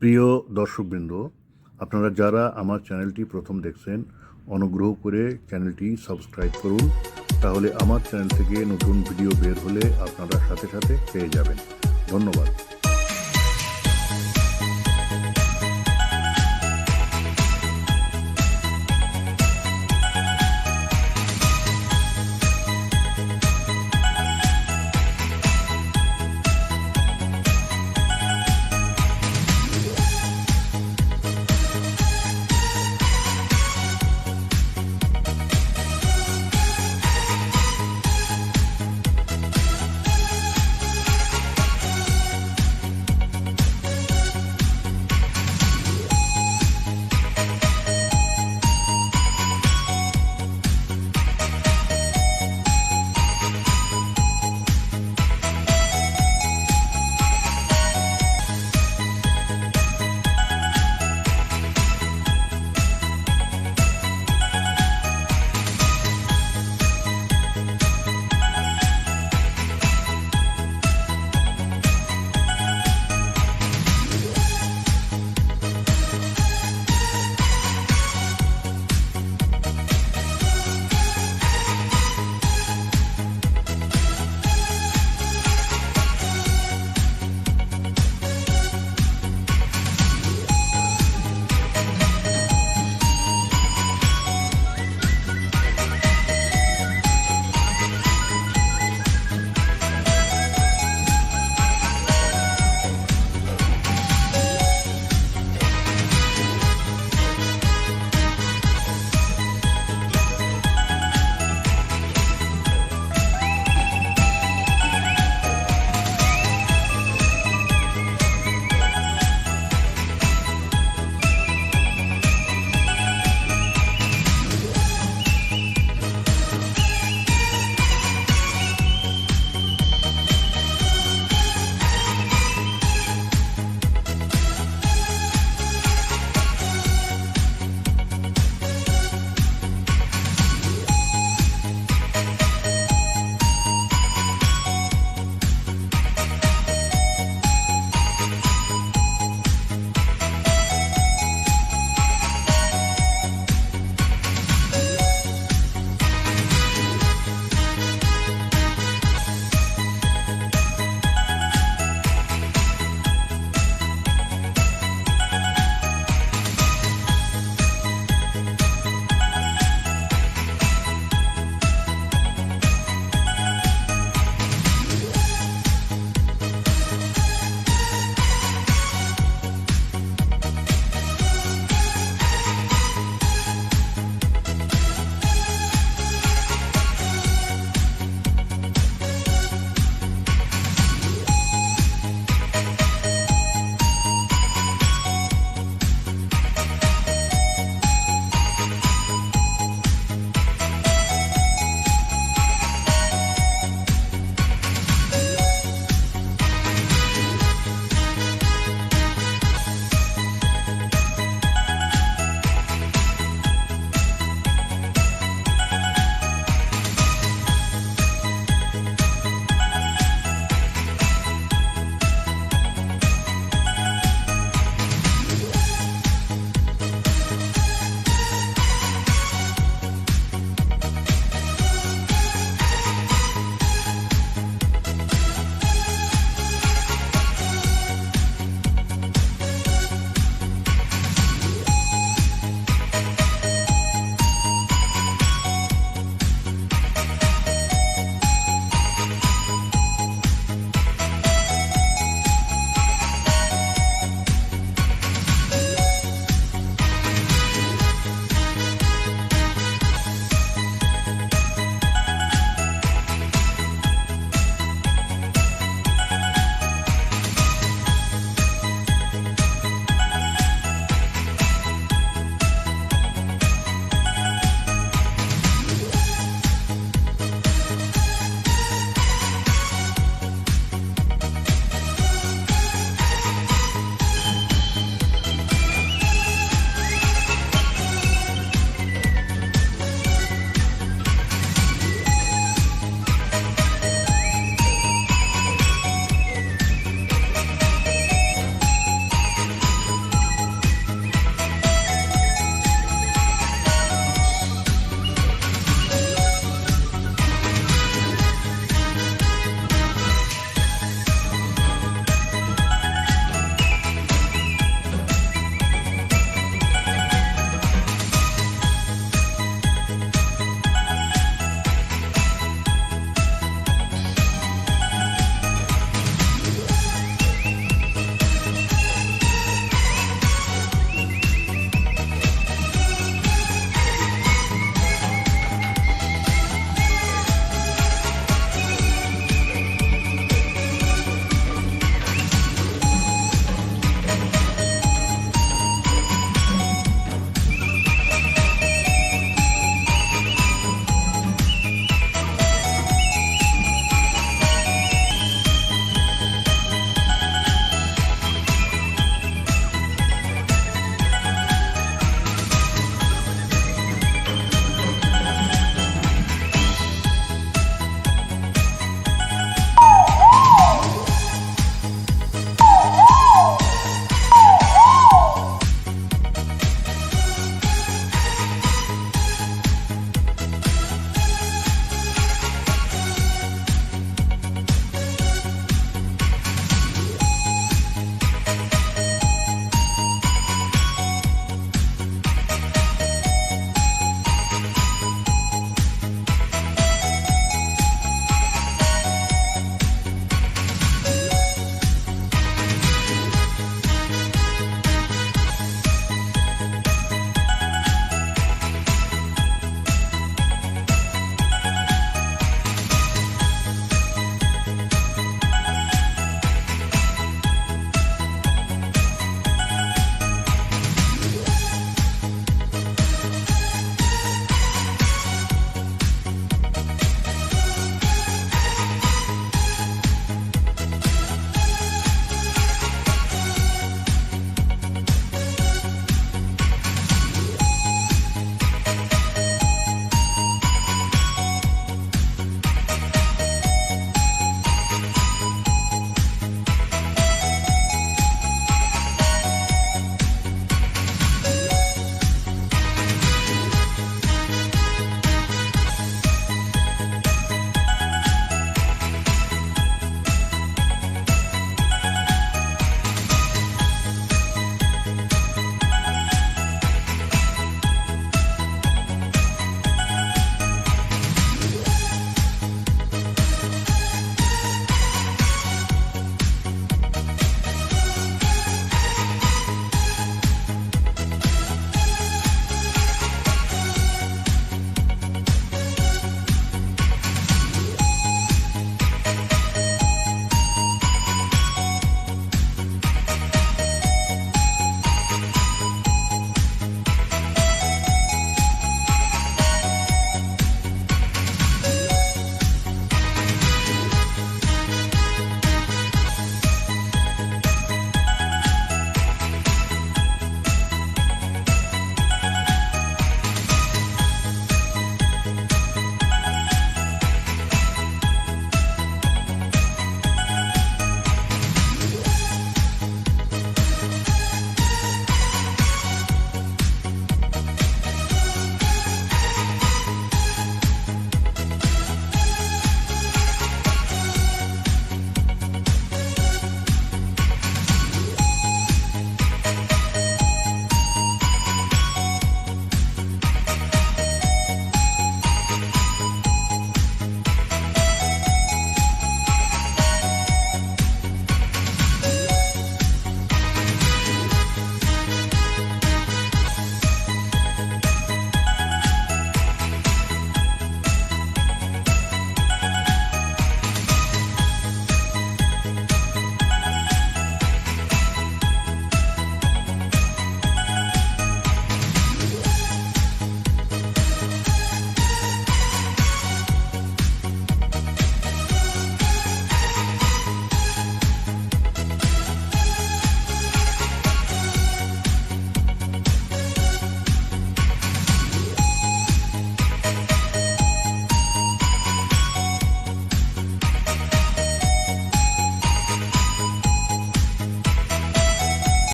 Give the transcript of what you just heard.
প্রিয় দর্শকবৃন্দ, আপনারা যারা আমার চ্যানেলটি প্রথম দেখছেন, অনুগ্রহ করে চ্যানেলটি সাবস্ক্রাইব করুন, তাহলে আমার চ্যানেল থেকে নতুন ভিডিও বের হলে আপনারা সাথে সাথে পেয়ে যাবেন। ধন্যবাদ।